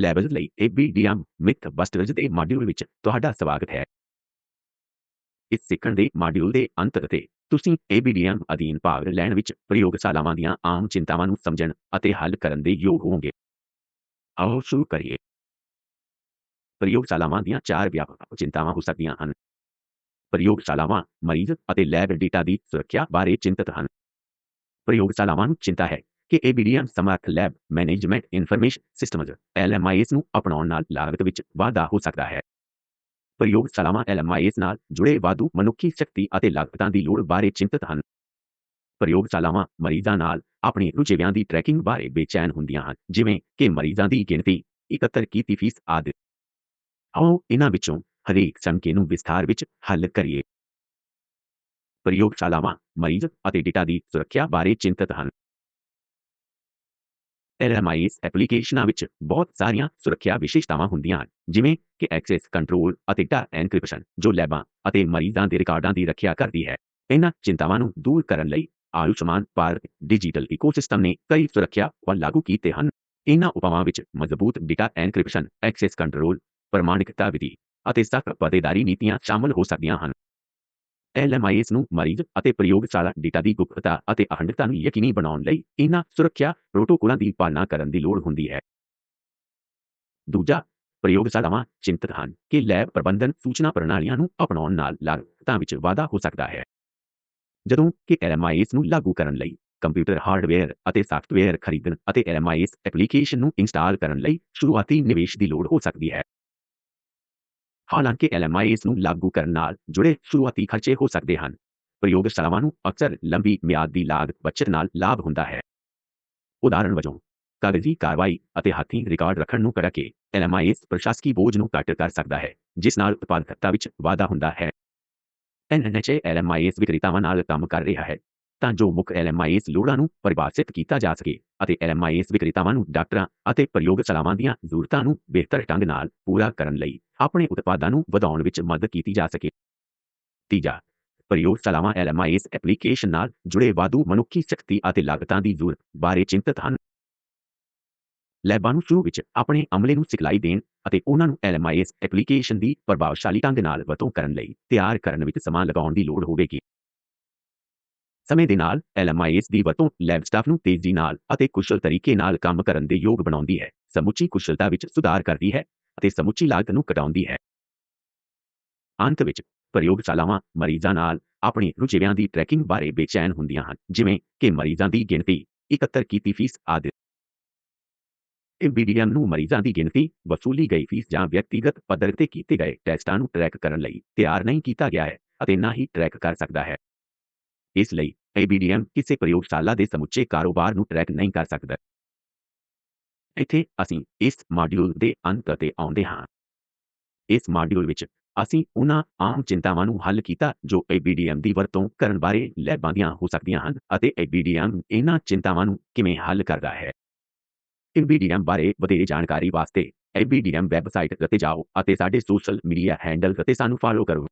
Level ਲਈ ABDM ਮਿਥ ਬਸਟਰਜ਼ ਦੇ module ਵਿੱਚ ਤੁਹਾਡਾ ਸਵਾਗਤ ਹੈ। ਇਸ ਸਿੱਖਣ ਦੇ ਮਾਡਿਊਲ ਦੇ ਅੰਤ ਅਤੇ ਤੁਸੀਂ ABDM ਅਧੀਨ ਭਾਗ ਲੈਣ ਵਿੱਚ ਪ੍ਰਯੋਗਸ਼ਾਲਾਵਾਂ ਦੀਆਂ ਆਮ ਚਿੰਤਾਵਾਂ ਨੂੰ ਸਮਝਣ ਅਤੇ ਹੱਲ ਕਰਨ ਦੇ ਯੋਗ ਹੋਵੋਗੇ। ਆਓ ਸ਼ੁਰੂ ਕਰੀਏ। ਪ੍ਰਯੋਗਸ਼ਾਲਾਵਾਂ ਦੀਆਂ ਚਾਰ ਵਿਆਪਕ ਚਿੰਤਾਵਾਂ ਹੋ ਸਕਦੀਆਂ ਹਨ। ਪ੍ਰਯੋਗਸ਼ਾਲਾਵਾਂ ਮਰੀਜ਼ ਅਤੇ ਲੈਬ ਡੇਟਾ ਦੀ ਸੁਰੱਖਿਆ ਬਾਰੇ ਚਿੰਤਤ ਹਨ। ਪ੍ਰਯੋਗਸ਼ਾਲਾਵਾਂ ਨੂੰ ਚਿੰਤਾ ਹੈ ਕਿ ABDM ਸਮਰੱਥ lab management information systems LMIS ਨੂੰ ਅਪਣਾਉਣ ਨਾਲ ਲਾਗਤ ਵਿੱਚ ਵਾਧਾ ਹੋ ਸਕਦਾ ਹੈ। ਪ੍ਰਯੋਗਸ਼ਾਲਾਵਾਂ LMIS ਨਾਲ ਜੁੜੇ ਵਾਧੂ ਮਨੁੱਖੀ ਸ਼ਕਤੀ ਅਤੇ ਲਾਗਤਾਂ ਦੀ ਲੋੜ ਬਾਰੇ ਚਿੰਤਤ ਹਨ। ਪ੍ਰਯੋਗਸ਼ਾਲਾਵਾਂ ਮਰੀਜ਼ਾਂ ਨਾਲ ਆਪਣੀ ਰੁਝੇਵਿਆਂ ਦੀ ਟਰੈਕਿੰਗ ਬਾਰੇ ਬੇਚੈਨ ਹੁੰਦੀਆਂ ਹਨ, ਜਿਵੇਂ ਕਿ ਮਰੀਜ਼ਾਂ ਦੀ ਗਿਣਤੀ, ਇਕੱਤਰ ਕੀਤੀ ਫੀਸ ਆਦਿ। ਆਓ ਇਹਨਾਂ ਵਿੱਚੋਂ ਹਰੇਕ ਸੰਕੇ ਨੂੰ ਵਿਸਥਾਰ ਵਿੱਚ ਹੱਲ ਕਰੀਏ। ਪ੍ਰਯੋਗਸ਼ਾਲਾਵਾਂ ਮਰੀਜ਼ ਅਤੇ ਡੇਟਾ ਦੀ ਸੁਰੱਖਿਆ ਬਾਰੇ ਚਿੰਤਤ ਹਨ। LMIS ਐਪਲੀਕੇਸ਼ਨਾਂ ਵਿੱਚ ਬਹੁਤ ਸਾਰੀਆਂ ਸੁਰੱਖਿਆ ਵਿਸ਼ੇਸ਼ਤਾਵਾਂ ਹੁੰਦੀਆਂ ਹਨ, ਜਿਵੇਂ ਕਿ ਐਕਸੈਸ ਕੰਟਰੋਲ ਅਤੇ ਡਾਟਾ ਐਨਕ੍ਰਿਪਸ਼ਨ ਜੋ ਲੈਬਾਂ ਅਤੇ ਮਰੀਜ਼ਾਂ ਦੇ ਰਿਕਾਰਡਾਂ ਦੀ ਰੱਖਿਆ ਕਰਦੀ ਹੈ। ਇਹਨਾਂ ਚਿੰਤਾਵਾਂ ਨੂੰ ਦੂਰ ਕਰਨ ਲਈ ਆਯੁਸ਼ਮਾਨ ਭਾਰਤ ਡਿਜੀਟਲ ਇਕੋਸਿਸਟਮ ਨੇ ਕਈ ਸੁਰੱਖਿਆ ਉਪਾਅ ਲਾਗੂ ਕੀਤੇ ਹਨ। ਇਹਨਾਂ ਉਪਾਵਾਂ ਵਿੱਚ ਮਜ਼ਬੂਤ ਡਾਟਾ ਐਨਕ੍ਰਿਪਸ਼ਨ ਐਕਸੈਸ ਕੰਟਰੋਲ ਪ੍ਰਮਾਣਿਕਤਾ ਵਿਧੀ ਅਤੇ ਸਖਤ ਪਤੇਦਾਰੀ ਨੀਤੀਆਂ ਸ਼ਾਮਲ ਹੋ ਸਕਦੀਆਂ ਹਨ। LMIS ਨੂੰ ਮਰੀਜ਼ ਅਤੇ ਪ੍ਰਯੋਗਸ਼ਾਲਾ ਡੇਟਾ ਦੀ ਗੁਪਤਤਾ ਅਤੇ ਅਖੰਡਤਾ ਨੂੰ ਯਕੀਨੀ ਬਣਾਉਣ ਲਈ ਇਹਨਾਂ ਸੁਰੱਖਿਆ ਪ੍ਰੋਟੋਕੋਲਾਂ ਦੀ ਪਾਲਣਾ ਕਰਨ ਦੀ ਲੋੜ ਹੁੰਦੀ ਹੈ। ਦੂਜਾ, ਪ੍ਰਯੋਗਸ਼ਾਲਾਵਾਂ ਚਿੰਤਤ ਹਨ ਕਿ ਲੈਬ ਪ੍ਰਬੰਧਨ ਸੂਚਨਾ ਪ੍ਰਣਾਲੀਆਂ ਨੂੰ ਅਪਣਾਉਣ ਨਾਲ ਲਾਗਤਾਂ ਵਿੱਚ ਵਾਧਾ ਹੋ ਸਕਦਾ ਹੈ। ਜਦੋਂ ਕਿ LMIS ਨੂੰ ਲਾਗੂ ਕਰਨ ਲਈ ਕੰਪਿਊਟਰ ਹਾਰਡਵੇਅਰ ਅਤੇ ਸਾਫਟਵੇਅਰ ਖਰੀਦਣ ਅਤੇ LMIS ਐਪਲੀਕੇਸ਼ਨ ਨੂੰ ਇੰਸਟਾਲ ਕਰਨ ਲਈ ਸ਼ੁਰੂਆਤੀ ਨਿਵੇਸ਼ ਦੀ ਲੋੜ ਹੋ ਸਕਦੀ ਹੈ। ਹਾਲਾਂਕਿ LMIS ਨੂੰ ਲਾਗੂ ਕਰਨ ਨਾਲ ਜੁੜੇ ਸ਼ੁਰੂਆਤੀ ਖਰਚੇ ਹੋ ਸਕਦੇ ਹਨ। ਪ੍ਰਯੋਗਸ਼ਾਲਾਵਾਂ ਨੂੰ ਅਕਸਰ ਲੰਬੀ ਮਿਆਦ ਦੀ ਲਾਗਤ ਬਚਤ ਨਾਲ ਲਾਭ ਹੁੰਦਾ ਹੈ। ਉਦਾਹਰਣ ਵਜੋਂ, ਕਾਗਜ਼ੀ ਕਾਰਵਾਈ ਅਤੇ ਹੱਥੀਂ ਰਿਕਾਰਡ ਰੱਖਣ ਨੂੰ ਕਰਕੇ LMIS ਪ੍ਰਸ਼ਾਸਕੀ ਬੋਝ ਨੂੰ ਘੱਟ ਕਰ ਸਕਦਾ ਹੈ, ਜਿਸ ਨਾਲ ਉਤਪਾਦਕਤਾ ਵਿੱਚ ਵਾਧਾ ਹੁੰਦਾ ਹੈ। NNHA LMIS ਵਿਕਰੇਤਾਵਾਂ ਨਾਲ ਕੰਮ ਕਰ ਰਿਹਾ ਹੈ, ਤਾਂ ਜੋ ਮੁੱਖ LMIS ਲੋੜਾਂ ਨੂੰ ਪਰਿਭਾਸ਼ਿਤ ਕੀਤਾ ਜਾ ਸਕੇ ਅਤੇ LMIS ਵਿਕਰੇਤਾਵਾਂ ਨੂੰ ਡਾਕਟਰਾਂ ਅਤੇ ਪ੍ਰਯੋਗਸ਼ਾਲਾਵਾਂ ਦੀਆਂ ਜ਼ਰੂਰਤਾਂ ਨੂੰ ਬਿਹਤਰ ਢੰਗ ਨਾਲ ਪੂਰਾ ਕਰਨ ਲਈ ਆਪਣੇ ਉਤਪਾਦਾਂ ਨੂੰ ਵਧਾਉਣ ਵਿੱਚ ਮਦਦ ਕੀਤੀ ਜਾ ਸਕੇ। ਤੀਜਾ, ਪ੍ਰਯੋਗਸ਼ਾਲਾਵਾਂ LMIS ਐਪਲੀਕੇਸ਼ਨ ਨਾਲ ਜੁੜੇ ਵਾਧੂ ਮਨੁੱਖੀ ਸ਼ਕਤੀ ਅਤੇ ਲਾਗਤਾਂ ਦੀ ਜ਼ਰੂਰਤ ਬਾਰੇ ਚਿੰਤਤ ਹਨ। ਲੈਬਾਂ ਨੂੰ ਸ਼ੁਰੂ ਵਿੱਚ ਆਪਣੇ ਅਮਲੇ ਨੂੰ ਸਿਖਲਾਈ ਦੇਣ ਅਤੇ ਉਹਨਾਂ ਨੂੰ LMIS ਐਪਲੀਕੇਸ਼ਨ ਦੀ ਪ੍ਰਭਾਵਸ਼ਾਲੀ ਢੰਗ ਨਾਲ ਵਰਤੋਂ ਕਰਨ ਲਈ ਤਿਆਰ ਕਰਨ ਵਿੱਚ ਸਮਾਂ ਲਗਾਉਣ ਦੀ ਲੋੜ ਹੋਵੇਗੀ। ਸਮੇਂ ਦੇ ਨਾਲ LMIS ਦੀ ਵਰਤੋਂ ਲੈਬ ਸਟਾਫ ਨੂੰ ਤੇਜ਼ੀ ਨਾਲ ਅਤੇ ਕੁਸ਼ਲ ਤਰੀਕੇ ਨਾਲ ਕੰਮ ਕਰਨ ਦੇ ਯੋਗ ਬਣਾਉਂਦੀ ਹੈ। ਸਮੁੱਚੀ ਕੁਸ਼ਲਤਾ ਵਿੱਚ ਸੁਧਾਰ ਕਰਦੀ ਹੈ। ਅਤੇ ਸਮੁੱਚੀ ਲਾਗਤ ਨੂੰ ਘਟਾਉਂਦੀ ਹੈ। ਅੰਤ ਵਿੱਚ, ਪ੍ਰਯੋਗਸ਼ਾਲਾਵਾਂ ਮਰੀਜ਼ਾਂ ਨਾਲ ਆਪਣੀ ਰੁਝੇਵਿਆਂ ਦੀ ਟਰੈਕਿੰਗ ਬਾਰੇ ਬੇਚੈਨ ਹੁੰਦੀਆਂ ਹਨ, ਜਿਵੇਂ ਕਿ ਮਰੀਜ਼ਾਂ ਦੀ ਗਿਣਤੀ, ਇਕੱਤਰ ਕੀਤੀ ਫੀਸ ਆਦਿ। ABDM ਨੂੰ ਮਰੀਜ਼ਾਂ ਦੀ ਗਿਣਤੀ, ਵਸੂਲੀ ਗਈ ਫੀਸ ਜਾਂ ਵਿਅਕਤੀਗਤ ਪੱਧਰ ਤੇ ਕੀਤੇ ਗਏ ਟੈਸਟਾਂ ਨੂੰ ਟਰੈਕ ਕਰਨ ਲਈ ਤਿਆਰ ਨਹੀਂ ਕੀਤਾ ਗਿਆ ਹੈ ਅਤੇ ਨਾ ਹੀ ਟਰੈਕ ਕਰ ਸਕਦਾ ਹੈ। ਇਸ ਲਈ ABDM ਕਿਸੇ ਪ੍ਰਯੋਗਸ਼ਾਲਾ ਦੇ ਸਮੁੱਚੇ ਕਾਰੋਬਾਰ ਨੂੰ ਟਰੈਕ ਨਹੀਂ ਕਰ ਸਕਦਾ। ਇੱਥੇ ਅਸੀਂ ਇਸ ਮਾਡਿਊਲ ਦੇ ਅੰਤ ਤੇ ਆਉਂਦੇ ਹਾਂ। ਇਸ ਮਾਡਿਊਲ ਵਿੱਚ ਅਸੀਂ ਉਹਨਾਂ ਆਮ ਚਿੰਤਾਵਾਂ ਨੂੰ ਹੱਲ ਕੀਤਾ ਜੋ ABDM ਦੀ ਵਰਤੋਂ ਕਰਨ ਬਾਰੇ ਲੈਬਾਂ ਦੀਆਂ ਹੋ ਸਕਦੀਆਂ ਹਨ ਅਤੇ ABDM ਇਹਨਾਂ ਚਿੰਤਾਵਾਂ ਨੂੰ ਕਿਵੇਂ ਹੱਲ ਕਰਦਾ ਹੈ। ABDM ਬਾਰੇ ਵਧੇਰੇ ਜਾਣਕਾਰੀ ਵਾਸਤੇ ABDM ਵੈਬਸਾਈਟ ਤੇ ਜਾਓ ਅਤੇ ਸਾਡੇ ਸੋਸ਼ਲ ਮੀਡੀਆ ਹੈਂਡਲ ਤੇ ਸਾਨੂੰ ਫਾਲੋ ਕਰੋ।